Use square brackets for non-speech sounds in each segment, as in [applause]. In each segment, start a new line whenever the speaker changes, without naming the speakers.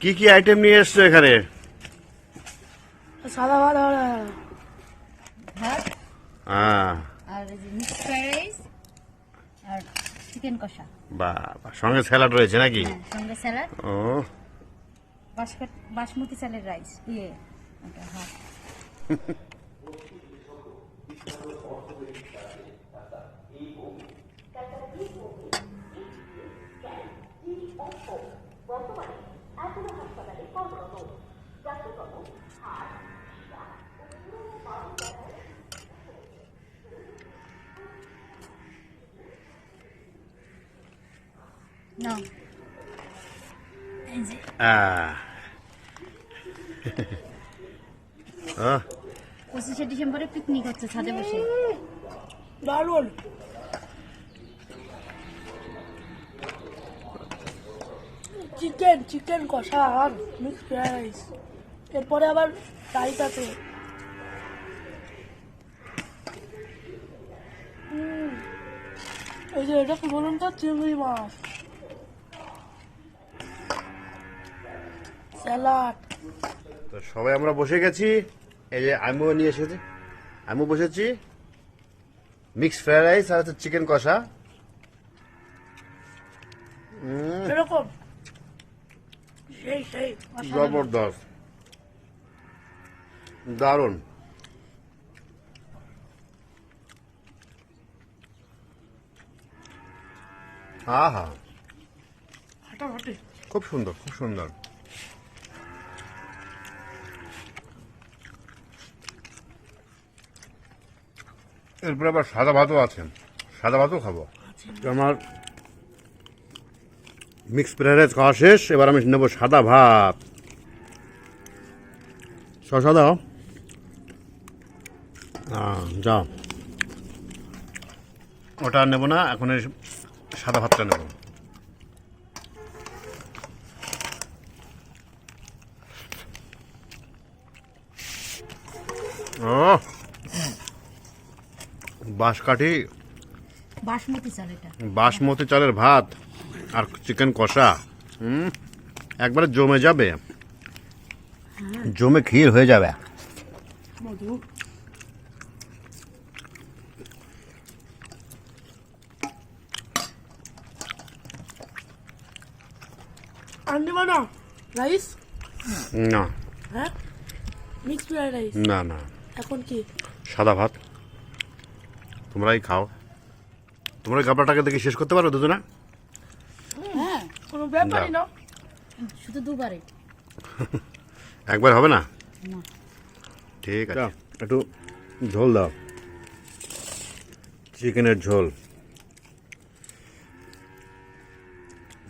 কি কি আইটেম নিয়ে এসছো এখানে?
সাদা ভাত আর
ভাত।
হ্যাঁ।
আর মিক্স ফ্রাইড রাইস আর চিকেন কষা।
বাবা সঙ্গে স্যালাড রয়েছে নাকি?
হ্যাঁ সঙ্গে স্যালাড
ও।
বাসমতি চালের রাইস ইয়ে। ওটা ভাত [laughs] পঁচিশে ডিসেম্বরে পিকনিক হচ্ছে ছাদে বসে।
দারুণ চিকেন চিকেন কষা আর মিক্স রাইস এরপরে আবার রাইস আছে। উম, এই যে এটা কি বলুন তো? চিংড়ি মাছ। স্যালাড
তো সবাই আমরা বসে গেছি। এই যে আমিও নিয়ে এসেছি। আমিও বসেছি। মিক্স ফ্রাইড রাইস আর হচ্ছে চিকেন কষা।
এরকম। সেই সেই
জবরদস্ত। দারুণ। খুব সুন্দর খুব সুন্দর। এরপরে আবার সাদা ভাতও আছে। সাদা ভাতও খাব। আমার মিক্স ফ্রাইড রাইস খাওয়া শেষ এবার আমি নেব সাদা ভাত। শশা আহ, ওটা নেব না এখন সাদা ভাতটা নেব। ও বাঁশকাঠি?
বাসমতি চাল এটা।
বাসমতি চালের ভাত আর চিকেন কষা। হুম? একবারে জমে যাবে। জমে ক্ষীর হয়ে যাবে।
না রাইস?
না।
হ্যাঁ? রাইস?
না না।
এখন কি?
সাদা ভাত। তোমরাই খাও। তোমরা এই খাবারটাকে দেখে শেষ করতে পারো দুজনা?
হ্যাঁ
কোনো ব্যাপারই না।
শুধু দুবারে [laughs]
একবার হবে না?
না।
ঠিক আছে। একটু ঝোল দাও। চিকেনের ঝোল।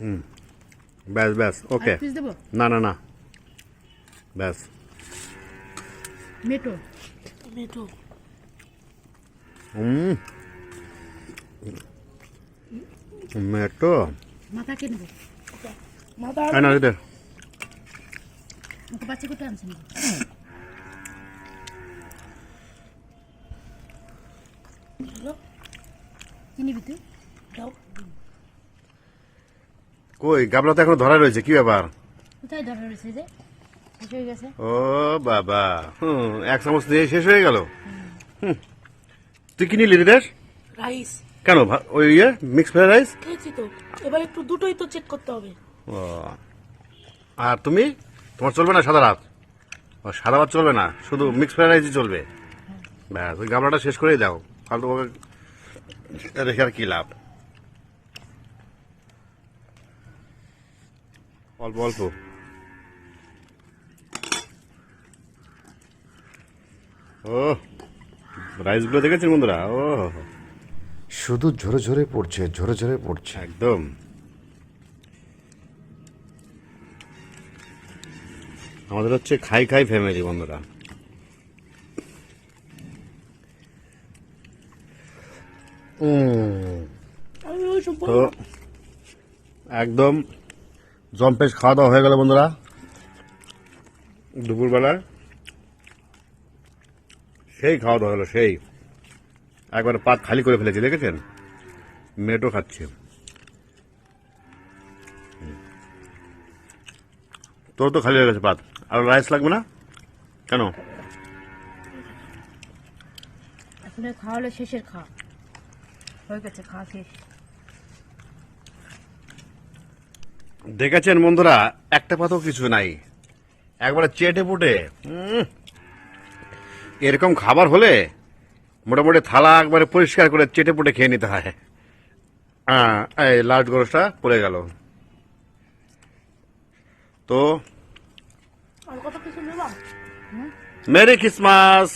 হুম ব্যাস ব্যাস ওকে। না না না। ব্যাস।
মেটো।
মেটু।
মেটো
মাথা বাচ্চা কোথায় আনছেন
কই গাবলা তো এখনও ধরা রয়েছে কি ব্যাপার?
কোথায় ধরা রয়েছে যে? শেষ হয়ে গেছে।
ও বাবা হুম এক চামচ দিয়ে শেষ হয়ে গেল। হুম। তুই কি নিলি রিদেশ
রাইস।
কেন ভা- ওই ইয়ে মিক্স ফ্রাইড রাইস
খেয়েছি তো। এবার একটু দুটোই তো চেক করতে হবে।
ও। আর তুমি? তোমার চলবে না সাদা রাত? ও সাদা ভাত চলবে না শুধু মিক্স ফ্রাইড রাইসই চলবে। ব্যাস ওই গামলাটা শেষ করেই দাও। ফালতু ওকে রেখে আর কি লাভ? অল্প অল্প। ও রাইসগুলো দেখেছেন বন্ধুরা? ও।
শুধু ঝরে ঝরে পড়ছে ঝরে ঝরে পড়ছে।
একদম। আমাদের হচ্ছে খাই খাই ফ্যামিলি বন্ধুরা। তো একদম জম্পেশ খাওয়া দাওয়া হয়ে গেল বন্ধুরা। দুপুরবেলায় সেই খাওয়া দাওয়া হলো সেই। একবার পাত খালি করে ফেলেছি দেখেছেন? মেয়েটো খাচ্ছে। তোর তো খালি হয়ে গেছে পাত। আর রাইস লাগবে না? কেন?
এখন খাওয়া হলো শেষের খাওয়া। হয়ে গেছে খাওয়া শেষ।
দেখেছেন বন্ধুরা একটা পাতাও কিছু নাই। একবারে চেটে পুটে। এরকম খাবার হলে মোটামুটি থালা একবারে পরিষ্কার করে চেটে পুটে খেয়ে নিতে হয়। হ্যাঁ, এই লাস্ট গরসটা পড়ে গেল। তো মেরি ক্রিসমাস!